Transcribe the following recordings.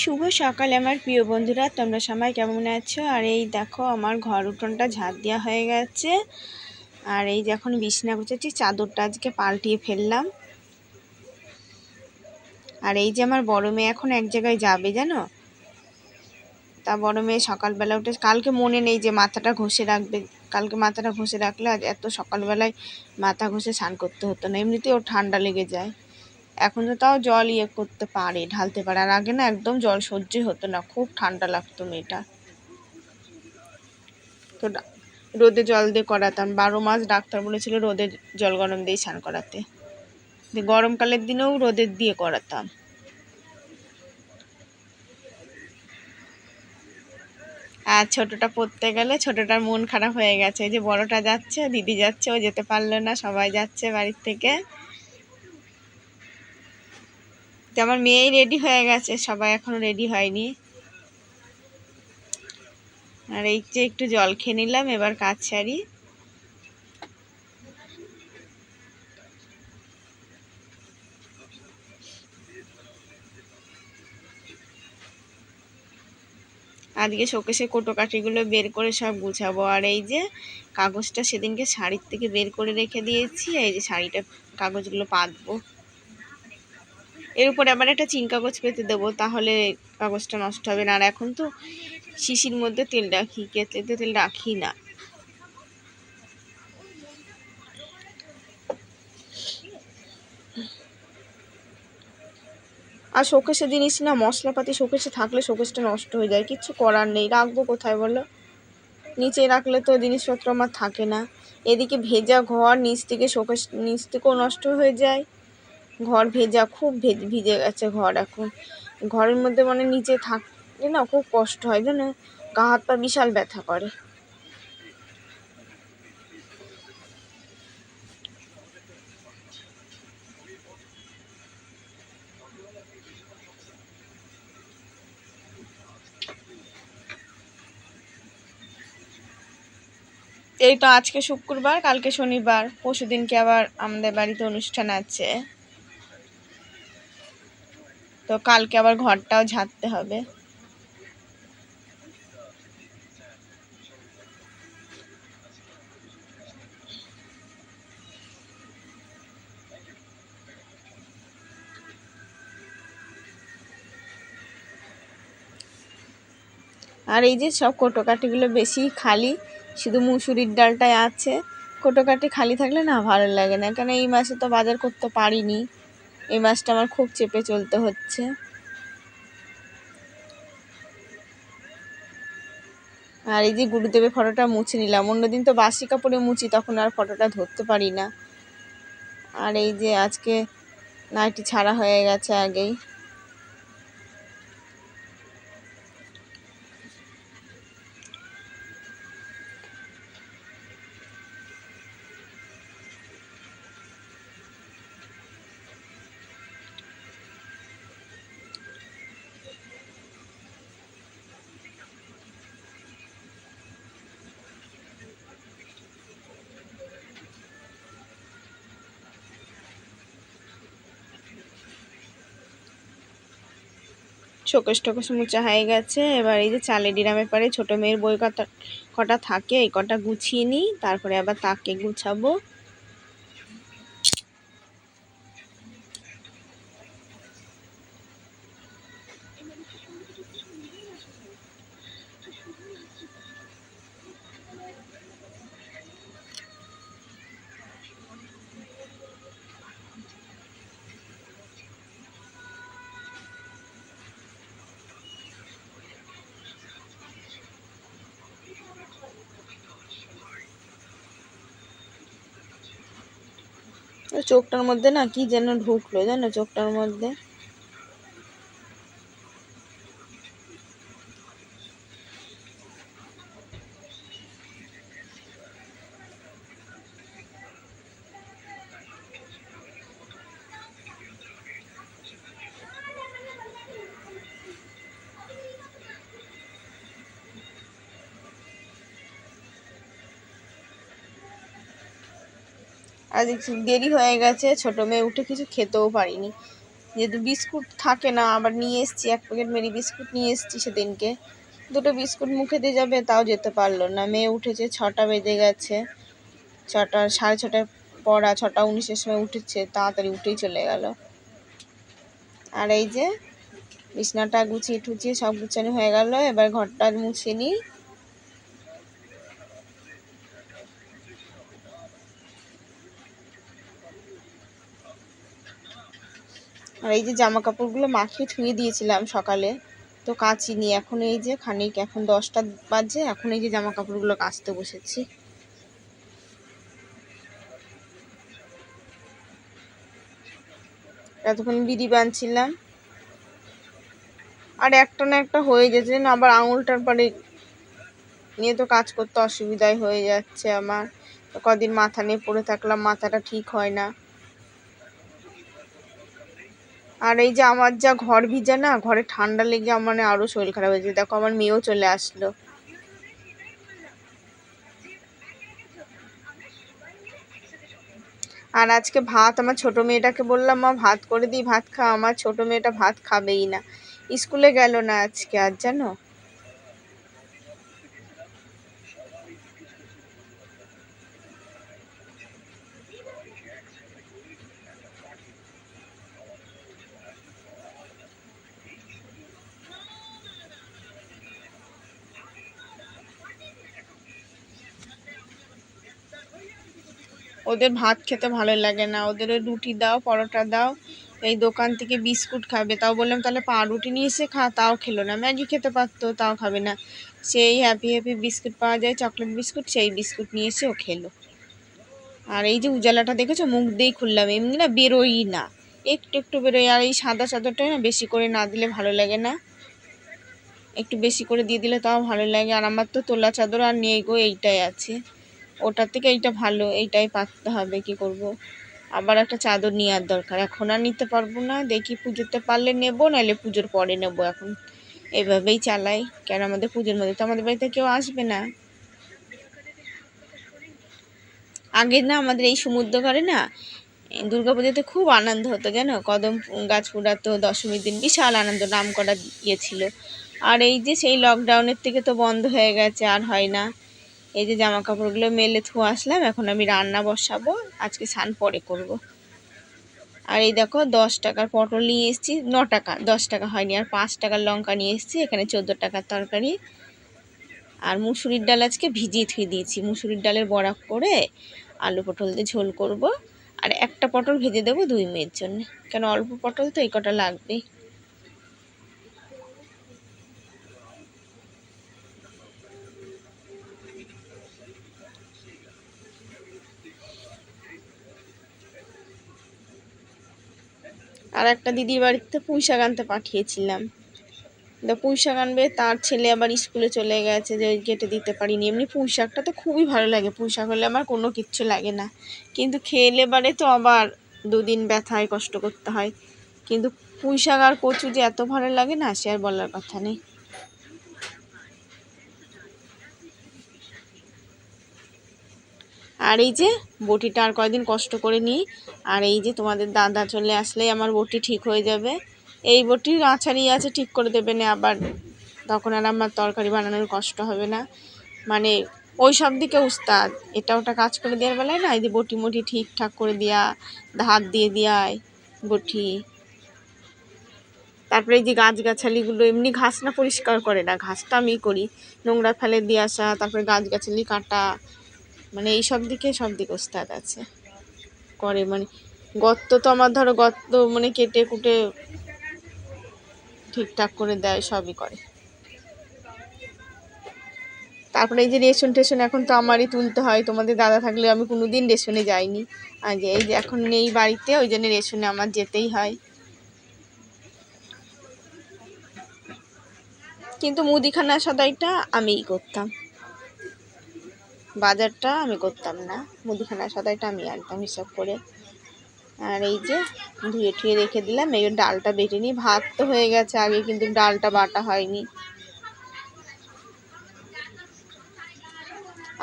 শুভ সকাল আমার প্রিয় বন্ধুরা, তোমরা সবাই কেমন আছো? আর এই দেখো আমার ঘর উঠোনটা ঝাঁট দেওয়া হয়ে গেছে। আর এই যখন বিছনা গুছেছি চাদরটা আজকে পাল্টিয়ে ফেললাম। আর এই যে আমার বড় মেয়ে এখন এক জায়গায় যাবে, জানো? তা বড় মেয়ে সকালবেলা উঠে, কালকে মনে নেই যে মাথাটা ঘষে রাখবে। কালকে মাথাটা ঘষে রাখলে আজ এত সকালবেলায় মাথা ঘষে স্নান করতে হতো না এমনিতেও ঠান্ডা লেগে যায়। এখন তো তাও জল ইয়ে করতে পারে, ঢালতে পারে। আর আগে না একদম জল সহ্যই হতো না, খুব ঠান্ডা লাগতো মেয়েটা। তো রোদে জল দিয়ে করাতাম। বারো মাস ডাক্তার বলেছিল রোদে জল গরম দিয়ে স্নান করাতে। গরমকালের দিনেও রোদের দিয়ে করাতাম। আর ছোটটা পড়তে গেলে ছোটটার মন খারাপ হয়ে গেছে। যে বড়টা যাচ্ছে, দিদি যাচ্ছে, ও যেতে পারল না, সবাই যাচ্ছে বাড়ির থেকে। তো আমার মেয়েই রেডি হয়ে গেছে, সবাই এখনও রেডি হয়নি। আর এই যে একটু জল খেয়ে নিলাম, এবার কাজ সারি। আজকে শোকেশে কোটো কাঠিগুলো বের করে সব গুছাবো, আর এই যে কাগজটা সেদিনকে শাড়ির থেকে বের করে রেখে দিয়েছি এই যে শাড়িটা কাগজগুলো পাতবো। এর উপরে আবার একটা চিন কাগজ পেতে দেবো, তাহলে কাগজটা নষ্ট হবে না। আর এখন তো শিশির মধ্যে তেল রাখি কেতলিতে তেল রাখি না। আর শোকেশে জিনিস না, মশলাপাতি শোকেশে থাকলে শোকেশটা নষ্ট হয়ে যায় কিচ্ছু করার নেই। রাখব কোথায় বলো? নিচে রাখলে তো জিনিসপত্র আমার থাকে না। এদিকে ভেজা ঘর, নিচ থেকে শোকেশ নিচ থেকেও নষ্ট হয়ে যায়। ঘর ভেজা, খুব ভিজে গেছে ঘর এখন। ঘরের মধ্যে মানে নিচে থাকলে না খুব কষ্ট হয়, জানো? গা হাত পা বিশাল ব্যথা করে। এই তো আজকে শুক্রবার, কালকে শনিবার। পরশু দিনকে আবার আমাদের বাড়িতে অনুষ্ঠান আছে। তো কালকে আবার ঘরটাও ঝাড়তে হবে। আর এই যে সব কোটোকাটিগুলো বেশি খালি, শুধু মুসুরির ডালটাই আছে। কোটোকাটি খালি থাকলে না ভালো লাগে না, কেন এই মাসে তো বাজার করতে পারিনি। এই মাছটা আমার খুব চেপে চলতে হচ্ছে। আর এই যে গুরুদেবের ফটোটা মুছে নিলাম, অন্যদিন তো বাসি কাপড়ে মুছি, তখন আর ফটোটা ধরতে পারি না। আর এই যে আজকে নাইটি ছাড়া হয়ে গেছে আগেই। শোকেশ টোকেশ মুচা হয়ে গেছে। এবার এই যে চালে ডিরামের পরে ছোটো মেয়ের বই কটা কটা থাকে, এই কটা গুছিয়ে নিই, তারপরে আবার তাকে গুছাবো। চোখটার মধ্যে না কি যেন ঢুকলো জানো চোখটার মধ্যে? আর দেরি হয়ে গেছে, ছোটো মেয়ে উঠে কিছু খেতেও পারিনি। যেহেতু বিস্কুট থাকে না, আবার নিয়ে এসছি, এক প্যাকেট মেরি বিস্কুট নিয়ে এসছি সেদিনকে। দুটো বিস্কুট মুখে দিয়ে যাবে, তাও যেতে পারল না। মেয়ে উঠেছে, ছটা বেজে গেছে। ছটা, সাড়ে ছটায় পড়া ছটা উনিশের সময় উঠেছে, তাড়াতাড়ি উঠেই চলে গেল। আর এই যে, বিছনাটা গুছিয়ে টুচিয়ে সব গুছানো হয়ে গেল, এবার ঘরটা মুছে নিই। আর এই যে জামা কাপড়গুলো মাখিয়ে ধুয়ে দিয়েছিলাম সকালে, তো কাচিনি, এখন এই যে খানিক, এখন দশটা বাজে, এখন এই যে জামা কাপড়গুলো কাচতে বসেছি। এতক্ষণ বিড়ি বানছিলাম। আর একটা না একটা হয়ে যাচ্ছে না আবার আঙুলটার পরে নিয়ে তো কাজ করতে অসুবিধাই হয়ে যাচ্ছে আমার। কদিন মাথা নিয়ে পড়ে থাকলাম, মাথাটা ঠিক হয় না। আর এই যে আমার যা ঘর ভিজা না, ঘরে ঠান্ডা লেগে আমার মানে আরও শরীর খারাপ হয়েছে দেখো, আমার মেয়েও চলে আসলো। আর আজকে ভাত, আমার ছোট মেয়েটাকে বললাম, মা, ভাত করে দিই, ভাত খা। আমার ছোট মেয়েটা ভাত খাবেই না। স্কুলে গেল না আজকে, আর জানো? ওদের ভাত খেতে ভালো লাগে না। ওদের রুটি দাও, পরোটা দাও, এই দোকান থেকে বিস্কুট খাবে। তাও বললাম, তাহলে পাউরুটি নিয়ে এসে খা, তাও খেলো না। ম্যাগি খেতে পারতো, তাও খাবে না। সেই হ্যাপি হ্যাপি বিস্কুট পাওয়া যায় চকলেট বিস্কুট, সেই বিস্কুট নিয়ে এসে ও খেলো। আর এই যে উজালাটা দেখেছ? মুখ দিয়েই খুললাম। এমনি না বেরোই না। একটু একটু বেরোই আর এই সাদা চাদরটা না বেশি করে না দিলে ভালো লাগে না। একটু বেশি করে দিয়ে দিলে তাও ভালো লাগে। আর আমার তো তোলা চাদর আর নেই গো, এইটাই আছে। ওটার থেকে এইটা ভালো, এইটাই পাততে হবে, কি করব। আবার একটা চাদর নেওয়ার দরকার। এখন আর নিতে পারব না, দেখি পুজোতে পারলে নেব, নাহলে পুজোর পরে নেব এখন। এভাবেই চালাই, কেন আমাদের পুজোর মধ্যে? তো আমাদের বাড়িতে কেউ আসবে না। আগে না আমাদের এই সমুদ্র ঘরে না, দুর্গা পুজোতে খুব আনন্দ হতো, জানো? কদম গাছ পুরাতো দশমীর দিন বিশাল আনন্দ নাম করা ইয়ে আর এই যে সেই লকডাউনের থেকে তো বন্ধ হয়ে গেছে, আর হয় না। এই যে জামা কাপড়গুলো মেলে ধুয়ে আসলাম, এখন আমি রান্না বসাবো, আজকে স্নান পরে করব। আর এই দেখো, দশ টাকার পটল নিয়ে এসেছি, ন টাকা, দশ টাকা হয়নি, আর পাঁচ টাকার লঙ্কা নিয়ে এসেছি, এখানে চোদ্দ টাকার তরকারি। আর মুসুরির ডাল আজকে ভিজিয়ে থুয়ে দিয়েছি, মুসুরির ডালের বড়া করে আলু পটল দিয়ে ঝোল করব। আর একটা পটল ভেজে দেবো দুই মেয়ের জন্য, কেন অল্প পটল তো এই কটা লাগবেই। আর একটা দিদির বাড়িতে পুঁই শাক আনতে পাঠিয়েছিলাম। তো পুঁই শাক আনবে, তার ছেলে আবার স্কুলে চলে গেছে যে কেটে দিতে পারিনি। এমনি পুঁই শাকটা তো খুবই ভালো লাগে পুঁই শাক হলে আমার কোনো কিচ্ছু লাগে না। কিন্তু খেলে বারে তো আবার দুদিন ব্যথায় কষ্ট করতে হয়। কিন্তু পুঁই শাক আর কচু যে এত ভালো লাগে না, সে আর বলার কথা নেই। আর এই যে বটিটা আর কয়দিন কষ্ট করে নিই। আর এই যে তোমাদের দাদা চলে আসলেই আমার বটি ঠিক হয়ে যাবে। এই বটির আছাড়ি আছে ঠিক করে দেবে না, আবার তখন আর আমার তরকারি বানানোর কষ্ট হবে না। মানে ওই সব দিকে উস্তাদ, এটা ওটা কাজ করে দেওয়ার বেলায় না, এই যে বটি মটি ঠিকঠাক করে দেওয়া হাত দিয়ে দেওয়ায় বটি। তারপরে এই যে গাছগাছালিগুলো এমনি ঘাস না পরিষ্কার করে না ঘাসটা আমি করি। নোংরা ফেলে দিয়ে আসা, তারপরে গাছগাছালি কাটা মানে এই সব দিকে সব দিকে ওস্তাদ আছে। করে মানে গর্ত তো আমার ধরো গর্ত মানে কেটে কুটে ঠিকঠাক করে দেয়, সবই করে। তারপরে এই যে রেশন টেশন এখন তো আমারই তুলতে হয়, তোমাদের দাদা থাকলে আমি কোনো দিন রেশনে যাইনি। আর যে এই যে এখন নেই বাড়িতে, ওই জন্য রেশনে আমার যেতেই হয়। কিন্তু মুদিখানা সদাইটা আমিই করতাম। বাজারটা আমি করতাম না। মুদিখানা সদাইটা আমি আনতাম হিসাব করে। আর এই যে ধুয়ে ঠুয়ে রেখে দিলাম, এই ডালটা বেটে নিই ভাত তো হয়ে গেছে আগে, কিন্তু ডালটা বাটা হয়নি।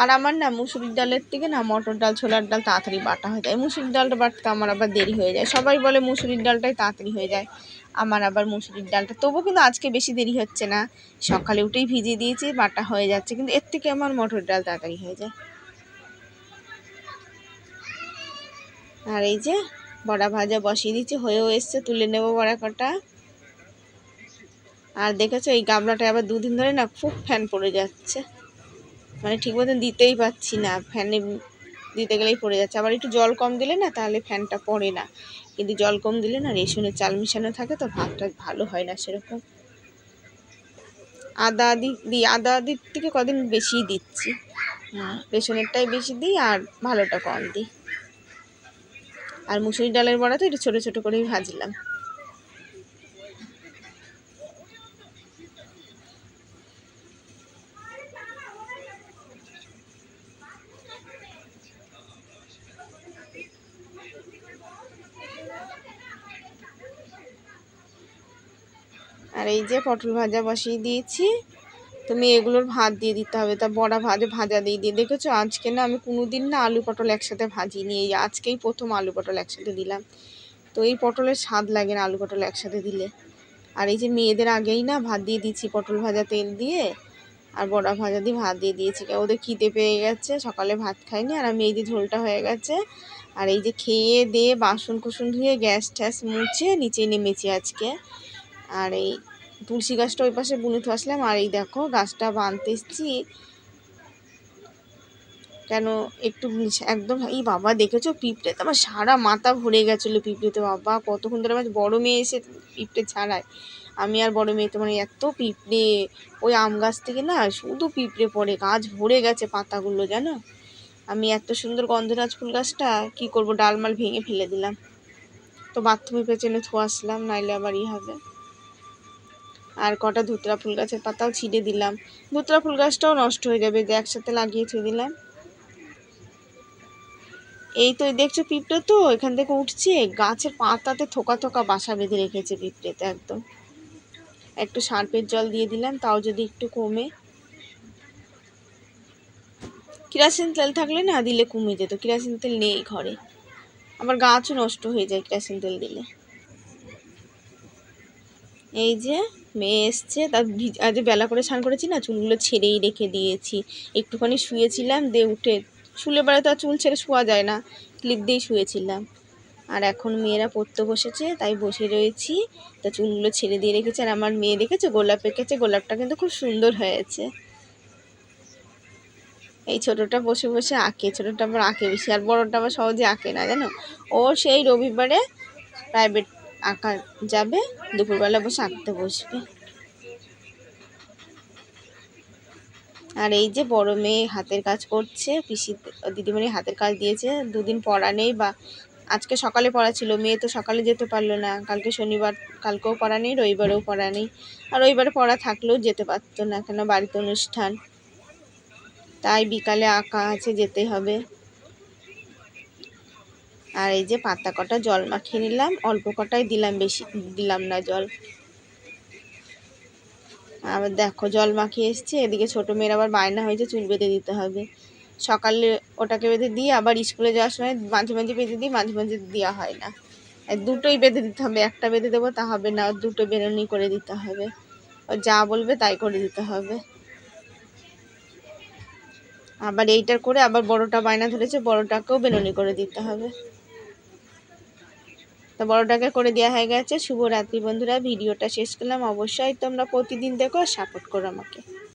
আর আমার না মুসুরির ডালের থেকে না মটর ডাল, ছোলার ডাল তাড়াতাড়ি বাটা হয়ে যায়। মুসুরির ডালটা বাটতে আমার আবার দেরি হয়ে যায়। সবাই বলে মুসুরির ডালটাই তাড়াতাড়ি হয়ে যায়। আমার আবার মুসুরির ডালটা। তবু কিন্তু আজকে বেশি দেরি হচ্ছে না। সকালে উঠেই ভিজিয়ে দিয়েছি, বাটা হয়ে যাচ্ছে, কিন্তু এর থেকে আমার মটর ডাল তাড়াতাড়ি হয়ে যায়। আর এই যে বড়া ভাজা বসিয়ে দিচ্ছি হয়েও এসছে, তুলে নেব বড়া কটা। আর দেখেছ, এই গামলাটা আবার দুদিন ধরে না খুব ফ্যান পড়ে যাচ্ছে। মানে ঠিক মতন দিতেই পাচ্ছি না, ফ্যানে দিতে গেলেই পড়ে যাচ্ছে। আবার একটু জল কম দিলে না তাহলে ফ্যানটা পড়ে না। কিন্তু জল কম দিলে না রেশনের চাল মিশানো থাকে, তো ভাতটা ভালো হয় না সেরকম। আদা আদি দিই, আদা আদির থেকে কদিন বেশি দিচ্ছি। হ্যাঁ রেশনেরটাই বেশি দিই আর ভালোটা কম দিই। আর মুসুরি ডালের বড়া তো একটু ছোটো ছোটো করেই ভাজলাম। আর এই যে পটল ভাজা বসিয়ে দিয়েছি। তুমি এগুলোর ভাত দিয়ে দিতে হবে। তা বড়া ভাজা ভাজা দিয়ে দিয়ে দেখেছ? আজকে না আমি কোনো দিন না আলু পটল একসাথে ভাজিনি। এই আজকেই প্রথম আলু পটল একসাথে দিলাম। তো এই পটলের স্বাদ লাগে না আলু পটল একসাথে দিলে। আর এই যে মেয়েদের আগেই না ভাত দিয়ে দিচ্ছি পটল ভাজা, তেল দিয়ে। আর বড়া ভাজা দিয়ে ভাত দিয়ে দিয়েছি। ওদের খিদে পেয়ে গেছে। সকালে ভাত খাইনি আর আমি এই যে ঝোলটা হয়ে গেছে। আর এই যে খেয়ে দিয়ে বাসন কুসন ধুয়ে গ্যাস ট্যাস মুছে নিচে নেমেছি আজকে। আর এই তুলসী গাছটা ওই পাশে বুনে আসলাম, আর এই দেখো গাছটা বানতে এসছি। কেন একটু একদম, এই বাবা দেখেছ পিঁপড়ে তো আমার সারা মাথা ভরে গেছিল পিঁপড়েতে, বাবা কতক্ষণ ধরে আমার বড়ো মেয়ে এসে পিঁপড়ে ছাড়ায়। আমি আর বড় মেয়ে তো মানে এত পিঁপড়ে, ওই আম গাছ থেকে না শুধু পিঁপড়ে পড়ে, গাছ ভরে গেছে পাতাগুলো, জানো? আমি এত সুন্দর গন্ধরাজ ফুল গাছটা, কী করব, ডালমাল ভেঙে ফেলে দিলাম। তো বাথরুমের পেছনে থো আসলাম, নাইলে আবার ই হবে। আর কটা ধুতরা ফুল গাছের পাতাও ছিঁড়ে দিলাম। ধুতরা ফুল গাছটাও নষ্ট হয়ে যাবে যে একসাথে লাগিয়ে ছুঁয়ে দিলাম। এই তো দেখছ পিঁপড়ে তো, এখান থেকে উঠছে, গাছের পাতাতে থোকা থোকা বাসা বেঁধে রেখেছে পিঁপড়েতে একদম। একটু সার্পের জল দিয়ে দিলাম, তাও যদি একটু কমে। কিরাসিন তেল থাকলে না দিলে কমে যেত, কিরাসিন তেল নেই ঘরে। আবার গাছও নষ্ট হয়ে যায় কিরাসিন তেল দিলে। এই যে মেয়ে এসছে তার আজ বেলা করে স্নান করেছি না, চুলগুলো ছেড়েই রেখে দিয়েছি। একটুখানি শুয়েছিলাম দিয়ে উঠে, শুলে বেড়াতে আর চুল ছেড়ে শোয়া যায় না, ক্লিপ দিয়েই শুয়েছিলাম। আর এখন মেয়েরা পড়তে বসেছে, তাই বসে রয়েছি। তা চুলগুলো ছেড়ে দিয়ে রেখেছে, আর আমার মেয়ে দেখেছে? গোলাপ এঁকেছে, গোলাপটা কিন্তু খুব সুন্দর হয়েছে। এই ছোটোটা বসে বসে আঁকে, ছোটোটা আবার আঁকে বেশি, আর বড়োটা আবার সহজে আঁকে না, জানো? ও সেই রবিবারে প্রাইভেট আঁকা যাবে, দুপুরবেলা বসে আঁকতে বসবে। আর এই যে বড় মেয়ে হাতের কাজ করছে, পিসি দিদিমণি হাতের কাজ দিয়েছে, দুদিন পড়া নেই বা আজকে সকালে পড়া ছিল, মেয়ে তো সকালে যেতে পারল না, কালকে শনিবার, কালকেও পড়া নেই, রবিবারেও পড়া নেই। আর রবিবারে পড়া থাকলেও যেতে পারতো না, কেন বাড়িতে অনুষ্ঠান? তাই বিকালে আঁকা আছে, যেতে হবে। আর এই যে পাতা কটা জল মাখিয়ে নিলাম, অল্প কটাই দিলাম, বেশি দিলাম না জল। আবার দেখো জল মাখিয়ে এসছে, এদিকে ছোটো মেয়ের আবার বায়না হয়েছে, চুল বেঁধে দিতে হবে। সকালে ওটাকে বেঁধে দিয়ে আবার স্কুলে যাওয়ার সময় মাঝে মাঝে বেঁধে দিই, মাঝে মাঝে দেওয়া হয় না। দুটোই বেঁধে দিতে হবে, একটা বেঁধে দেবো তা হবে না, দুটো বেরোনি করে দিতে হবে। ও যা বলবে তাই করে দিতে হবে। আবার এইটার করে আবার বড়টা বায়না ধরেছে, বড়টাকেও বেরোনি করে দিতে হবে। তো বড়টাকে করে দেওয়া হয়ে গেছে। শুভরাত্রি বন্ধুরা, ভিডিওটা শেষ করলাম। অবশ্যই তোমরা প্রতিদিন দেখো সাপোর্ট করো আমাকে।